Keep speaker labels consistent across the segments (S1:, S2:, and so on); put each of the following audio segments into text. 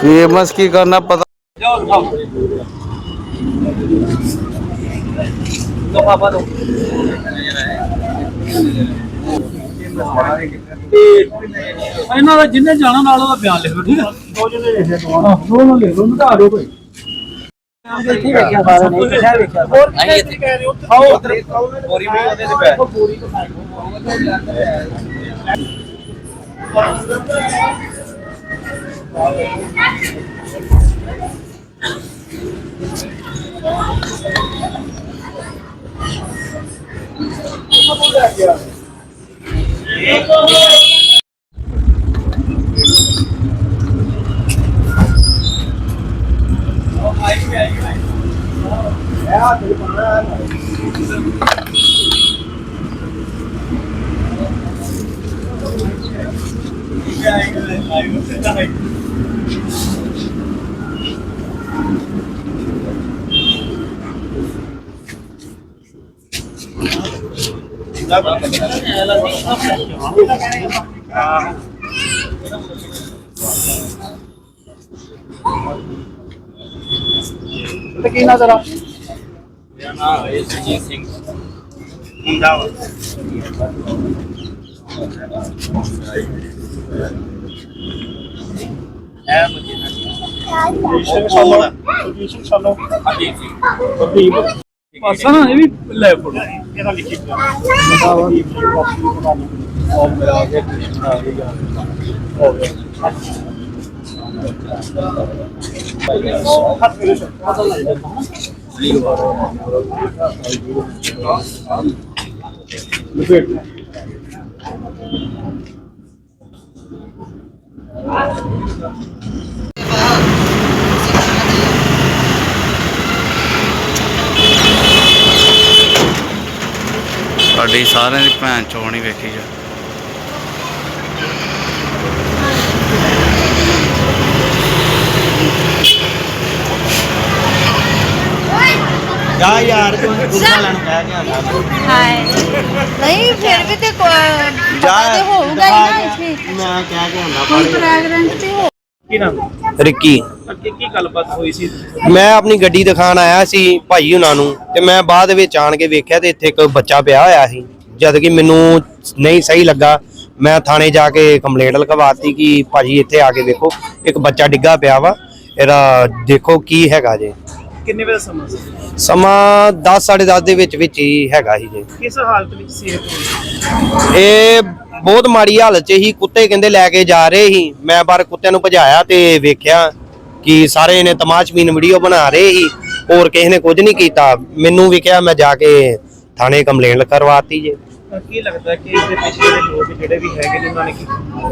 S1: Famous ਕੀ ਕਰਨਾ ਪਤਾ?
S2: ਇਹਨਾਂ ਦਾ ਜਿੰਨੇ ਜਾਣਾ ਨਾਲ ਉਹਦਾ ਬਿਆਨ ਲਿਖ ਠੀਕ ਹੈ ਦੋ ਜਣੇ ਲਿਖੇ ਦੋ ਦੋ ਨੂੰ ਲਿਖ ਲਓ ਮਿਟਾ ਦਿਓ ਕੋਈ। ਇੱਥੇ ਵੇਖਿਆ ਸਾਰਿਆਂ ਨੇ ਇੱਥੇ ਵੇਖਿਆ ਹੋਰ ਕਿੱਥੇ ਕਹਿ ਰਹੇ ਹੋ? ਆਓ ਬੋਰੀ ਵੀ ਉਹਦੇ ਤੇ ਪੈ ਬੋਰੀ ਤੇ É, tá tem que ਕੀ ਨਾ ਜ਼ਰਾ ਪਾਸਾ ਨਾ ਇਹ ਵੀ ਲੈ ਫੋਟੋ ਇਹਦਾ ਲਿਖੀ
S1: ਸਾਡੀ ਸਾਰਿਆਂ ਦੀ ਭੈਣ ਚੋਣ ਹੀ ਵੇਖੀ ਜਾ।
S3: ਜਾ ਯਾਰ ਤੂੰ ਗੁੱਸਾ ਲੈਣ ਕਹਿ ਕੇ ਆਉਂਦਾ
S4: ਹਾਏ। ਨਹੀਂ ਫਿਰ ਵੀ ਤੇ ਕੋਈ ਪਤਾ ਤੇ ਹੋਊਗਾ ਹੀ ਨਾ ਇੱਥੇ।
S3: ਮੈਂ ਕਹਿ ਕੇ ਆਉਂਦਾ
S4: ਕੋਈ ਫ੍ਰੈਗਰੈਂਸ ਤੇ ਹੋ
S2: ਕੀ ਨਾਮ?
S3: ਰਿੱਕੀ।
S2: ਅੱਗੇ ਕੀ ਗੱਲਬਾਤ ਹੋਈ ਸੀ?
S3: ਮੈਂ ਆਪਣੀ ਗੱਡੀ ਦਿਖਾਣ ਆਇਆ ਸੀ ਭਾਈ ਉਹਨਾਂ ਨੂੰ ਤੇ ਮੈਂ ਬਾਅਦ ਵਿੱਚ ਆਣ ਕੇ ਵੇਖਿਆ ਤੇ ਇੱਥੇ ਇੱਕ ਬੱਚਾ ਪਿਆ ਹੋਇਆ ਸੀ। ਜਦ ਕਿ ਮੈਨੂੰ ਨਹੀਂ ਸਹੀ ਲੱਗਾ। ਮੈਂ ਥਾਣੇ ਜਾ ਕੇ ਕੰਪਲੇਂਟ ਲਗਵਾਤੀ ਕਿ ਭਾਜੀ ਇੱਥੇ ਆ ਕੇ ਵੇਖੋ ਇੱਕ ਬੱਚਾ ਡਿੱਗਾ ਪਿਆ ਵਾ। ਇਹਦਾ ਦੇਖੋ ਕੀ ਹੈਗਾ ਜੇ।
S2: ਕਿੰਨੇ ਵਜੇ ਦਾ ਸਮਾਂ ਸੀ?
S3: ਸਮਾਂ 10 10:30 ਦੇ ਵਿੱਚ ਵਿੱਚ ਹੀ ਹੈਗਾ ਸੀ ਜੇ।
S2: ਕਿਸ ਹਾਲਤ ਵਿੱਚ ਸੀ ਇਹ?
S3: ਇਹ ਬਹੁਤ ਮਾੜੀ ਹਾਲਤ 'ਚ ਹੀ ਕੁੱਤੇ ਕਹਿੰਦੇ ਲੈ ਕੇ ਜਾ ਰਹੇ ਸੀ। ਮੈਂ ਬਾਹਰ ਕੁੱਤਿਆਂ ਨੂੰ ਭਜਾਇਆ ਤੇ ਵੇਖਿਆ ਕਿ ਸਾਰੇ ਨੇ ਤਮਾਸ਼ਬੀਨ ਵੀਡੀਓ ਬਣਾ ਰਹੇ ਸੀ। ਹੋਰ ਕਿਸੇ ਨੇ ਕੁਝ ਨਹੀਂ ਕੀਤਾ। ਮੈਨੂੰ ਵੀ ਕਿਹਾ ਮੈਂ ਜਾ ਕੇ ਥਾਣੇ ਕੰਪਲੇਂਟ ਕਰਵਾਤੀ ਜੇ।
S2: ਤਾਂ ਕੀ ਲੱਗਦਾ ਕਿ ਇਸ ਦੇ ਪਿੱਛੇ ਦੇ ਲੋਕ ਜਿਹੜੇ ਵੀ ਹੈਗੇ ਨੇ ਉਹਨਾਂ ਨੇ ਕੀ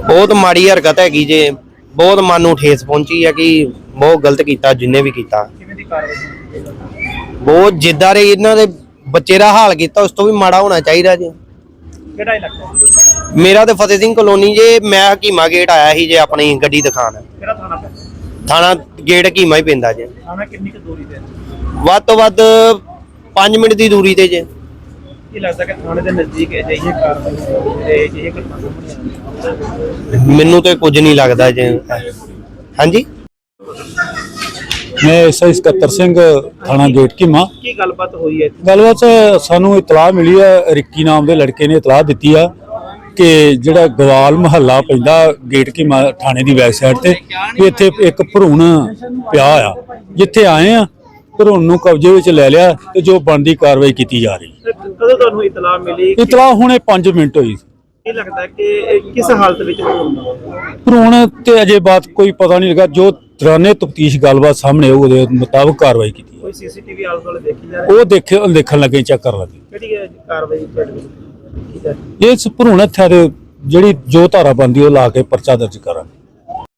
S3: ਬਹੁਤ ਮਾੜੀ ਹਰਕਤ ਹੈਗੀ ਜੇ। ਬਹੁਤ ਮਨ ਨੂੰ ਠੇਸ ਪਹੁੰਚੀ ਹੈ ਕਿ ਬਹੁਤ ਗਲਤ ਕੀਤਾ ਜਿੰਨੇ ਵੀ ਕੀਤਾ।
S2: ਦੀ ਕਾਰਵਾਈ?
S3: ਬਹੁਤ ਜਿੱਦਾਂ ਦੇ ਇਹਨਾਂ ਦੇ ਬੱਚੇ ਦਾ ਹਾਲ ਕੀਤਾ ਉਸ ਤੋਂ ਵੀ ਮਾੜਾ ਹੋਣਾ ਚਾਹੀਦਾ ਜੇ।
S2: ਕਿਹੜਾ ਇਲਾਕਾ?
S3: ਮੇਰਾ ਤੇ ਫਤਿਹ ਸਿੰਘ ਕਲੋਨੀ ਜੇ ਮੈਂ ਹਕੀਮਾ ਗੇਟ ਆਇਆ ਸੀ ਜੇ ਆਪਣੀ ਗੱਡੀ ਦਿਖਾਣ
S2: ਕਿਹੜਾ ਥਾਣਾ ਪੈਂਦਾ?
S3: ਥਾਣਾ ਗੇਟ ਹਕੀਮਾ ਹੀ ਪੈਂਦਾ ਜੇ।
S2: ਥਾਣਾ ਕਿੰਨੀ ਕੁ ਦੂਰੀ ਤੇ?
S3: ਵੱਧ ਤੋਂ ਵੱਧ 5 ਮਿੰਟ ਦੀ ਦੂਰੀ ਤੇ ਜੇ।
S2: ਕੀ ਲੱਗਦਾ ਕਿ ਥਾਣੇ ਦੇ ਨਜ਼ਦੀਕ ਅਜਿਹੀ ਕਾਰਵਾਈ ਤੇ ਅਜਿਹੀ ਘਟਨਾ ਸਾਹਮਣੇ ਆਉਂਦੀ
S3: ਮੈਨੂੰ ਤੇ ਕੁਝ ਨਹੀਂ ਲੱਗਦਾ ਜੇ। ਹਾਂਜੀ?
S5: ਮੈਂ ਐਸਆਈ ਸਕੱਤਰ ਸਿੰਘ ਥਾਣਾ ਗੇਟ ਕੀਮਾ
S2: ਕੀ ਗੱਲਬਾਤ ਹੋਈ ਹੈ?
S5: ਗੱਲਬਾਤ ਸਾਨੂੰ ਇਤਲਾਹ ਮਿਲੀ ਹੈ ਰਿੱਕੀ ਨਾਮ ਦੇ ਲੜਕੇ ਨੇ ਇਤਲਾਹ ਦਿੱਤੀ ਆ ਕਿ ਜਿਹੜਾ ਗਵਾਲ ਮਹੱਲਾ ਪੈਂਦਾ ਗੇਟ ਕੀਮਾ ਥਾਣੇ ਦੀ ਸਾਈਡ ਤੇ ਵੀ ਇੱਥੇ ਇੱਕ ਭਰੂਣ ਪਿਆ ਆ। ਜਿੱਥੇ ਆਏ ਆ ਭਰੂਣ ਨੂੰ ਕਬਜ਼ੇ ਵਿੱਚ ਲੈ ਲਿਆ ਤੇ ਜੋ ਬਣਦੀ ਕਾਰਵਾਈ ਕੀਤੀ ਜਾ ਰਹੀ।
S2: ਕਦੋਂ ਤੁਹਾਨੂੰ ਇਤਲਾਹ ਮਿਲੀ ਕਿ
S5: ਇਤਲਾਹ ਹੁਣੇ 5 ਮਿੰਟ ਹੋਈ।
S2: ਲੱਗਦਾ ਕਿ ਕਿਸ ਹਾਲਤ ਵਿੱਚ
S5: ਭਰੂਣ ਤੇ ਅਜੇ ਬਾਤ ਕੋਈ ਪਤਾ ਨਹੀਂ ਲੱਗਾ ਜੋ ਦੌਰਾਨੇ ਤਫਤੀਸ਼ ਗੱਲਬਾਤ ਸਾਹਮਣੇ ਆਊ ਉਹਦੇ ਮੁਤਾਬਕ ਕਾਰਵਾਈ ਕੀਤੀ।
S2: ਕੋਈ ਸੀਸੀਟੀਵੀ ਆਲੇ ਦੁਆਲੇ ਦੇਖੀ ਜਾ ਰਹੀ
S5: ਉਹ ਦੇਖੇ ਦੇਖਣ ਲੱਗੇ ਚੈੱਕ ਕਰਨ ਲੱਗੇ
S2: ਕਿਹੜੀ ਹੈ ਕਾਰਵਾਈ ਤੁਹਾਡੇ ਵੱਲੋਂ ਕੀਤੀ ਜਾ ਰਹੀ ਹੈ?
S5: ਇਸ ਭਰੂਣ ਹੱਥਿਆ ਦੇ ਜਿਹੜੀ ਜੋ ਧਾਰਾ ਬੰਦੀ ਉਹ ਲਾ ਕੇ ਪਰਚਾ ਦਰਜ ਕਰਾਂਗੇ